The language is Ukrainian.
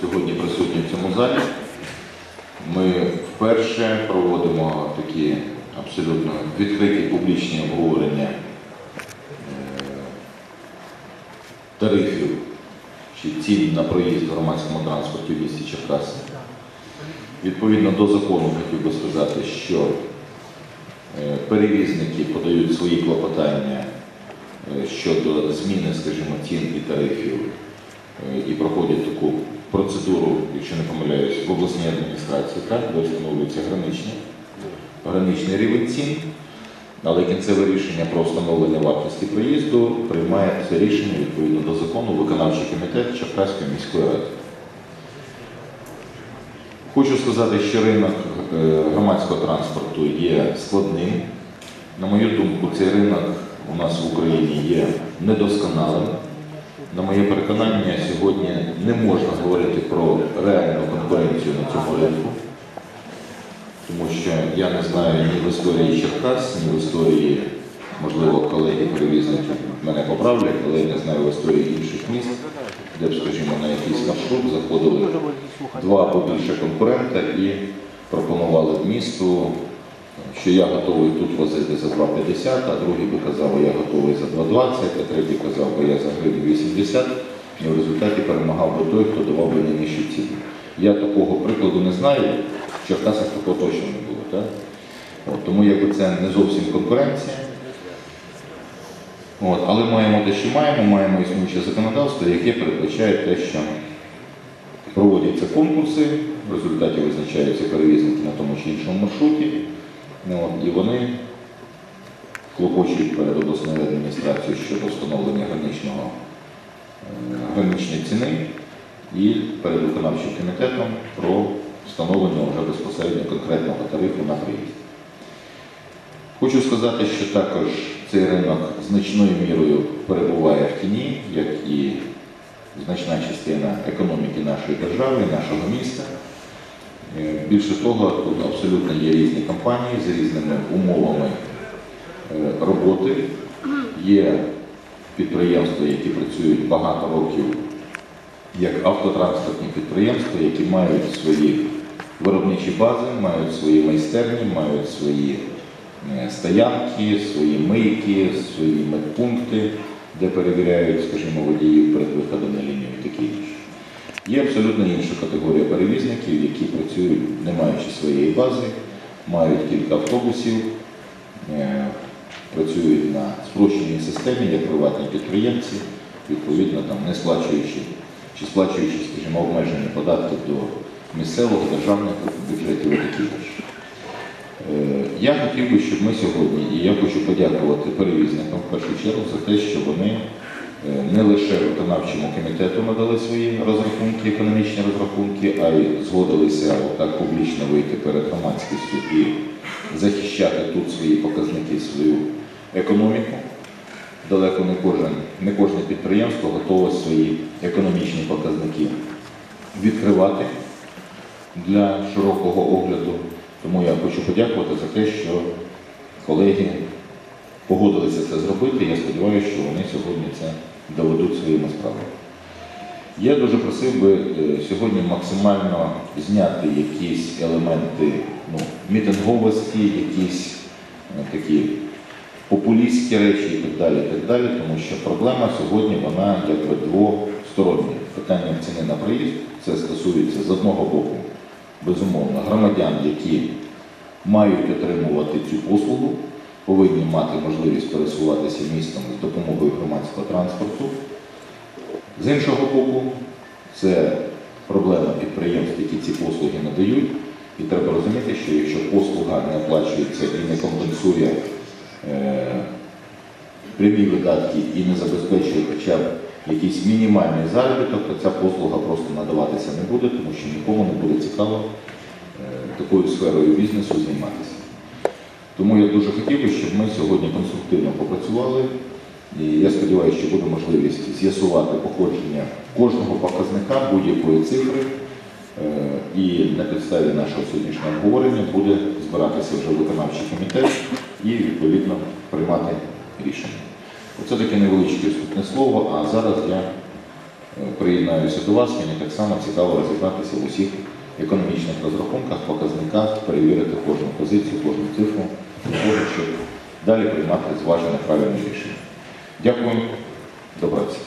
сьогодні присутні в цьому залі. Ми вперше проводимо такі абсолютно відкриті публічні обговорення е, тарифів чи цін на проїзд в громадському транспорті в місті Черкаси. Відповідно до закону хотів би сказати, що е, перевізники подають свої клопотання е, щодо зміни, скажімо, цін і тарифів і проходять таку процедуру, якщо не помиляюсь, в обласній адміністрації, так, де встановлюється граничний, граничний рівень цін, але кінцеве рішення про встановлення вартості проїзду приймає це рішення відповідно до закону виконавчий комітет Черкаської міської ради. Хочу сказати, що ринок е, громадського транспорту є складним. На мою думку, цей ринок у нас в Україні є недосконалим. На моє переконання, можна говорити про реальну конкуренцію на цьому ринку, тому що я не знаю ні в історії Черкас, ні в історії, можливо, колеги-перевізники мене поправлять, але я не знаю в історії інших міст, де б, скажімо, на якийсь маршрут заходили два або більше конкурента і пропонували місту, що я готовий тут возити за 2,50, а другий би казав, я готовий за 2,20, а третій казав, я за гривень 80, і в результаті перемагав би той, хто давав би найнижчу ціну. Я такого прикладу не знаю, в Черкасах такого точно не було. Так? От, тому якби це не зовсім конкуренція. От, але маємо те, що маємо, маємо існуюче законодавство, яке передбачає те, що проводяться конкурси, в результаті визначаються перевізники на тому чи іншому маршруті, ну, от, і вони клопочуть перед обласною адміністрацією щодо встановлення граничного, е, ціни і перед виконавчим комітетом про встановлення вже безпосередньо конкретного тарифу на приїзд. Хочу сказати, що також цей ринок значною мірою перебуває в тіні, як і значна частина економіки нашої держави, нашого міста. Е, Більше того, тут абсолютно є різні компанії з різними умовами е, роботи. Є підприємства, які працюють багато років як автотранспортні підприємства, які мають свої виробничі бази, мають свої майстерні, мають свої е, стоянки, свої мийки, свої медпункти, де перевіряють, скажімо, водіїв перед виходом на лінію і таке інше. Є абсолютно інша категорія перевізників, які працюють, не маючи своєї бази, мають кілька автобусів, е, працюють на спрощеній системі як приватні підприємці, відповідно там не сплачуючи чи сплачуючи, скажімо, обмежені податки до місцевого державних бюджетів і такі інше. Е, Я хотів би, щоб ми сьогодні, і я хочу подякувати перевізникам в першу чергу за те, що вони е, не лише виконавчому комітету надали свої розрахунки, економічні розрахунки, а й згодилися так публічно вийти перед громадськістю і захищати тут свої показники, свою економіку. Далеко не кожен, не кожне підприємство готове свої економічні показники відкривати для широкого огляду. Тому я хочу подякувати за те, що колеги погодилися це зробити. Я сподіваюся, що вони сьогодні це доведуть своїми справами. Я дуже просив би е, сьогодні максимально зняти якісь елементи ну, мітинговості, якісь е, такі популістські речі і так далі, і так далі, тому що проблема сьогодні вона якби двостороння. Питання ціни на проїзд це стосується з одного боку, безумовно, громадян, які мають отримувати цю послугу, повинні мати можливість пересуватися містом з допомогою громадського транспорту. З іншого боку, це проблема підприємств, які ці послуги надають. І треба розуміти, що якщо послуга не оплачується і не компенсує прямі видатки і не забезпечує хоча б якийсь мінімальний заробіток, то ця послуга просто надаватися не буде, тому що нікому не буде цікаво е, такою сферою бізнесу займатися. Тому я дуже хотів би, щоб ми сьогодні конструктивно попрацювали. І я сподіваюся, що буде можливість з'ясувати походження кожного показника будь-якої цифри. Е, І на підставі нашого сьогоднішнього обговорення буде збиратися вже виконавчий комітет і відповідно приймати рішення. Оце таке невеличке вступне слово, а зараз я приєднаюся до вас. Мені так само цікаво розібратися в усіх економічних розрахунках, показниках, перевірити кожну позицію, кожну цифру, щоб далі приймати зважене правильне рішення. Дякую, до.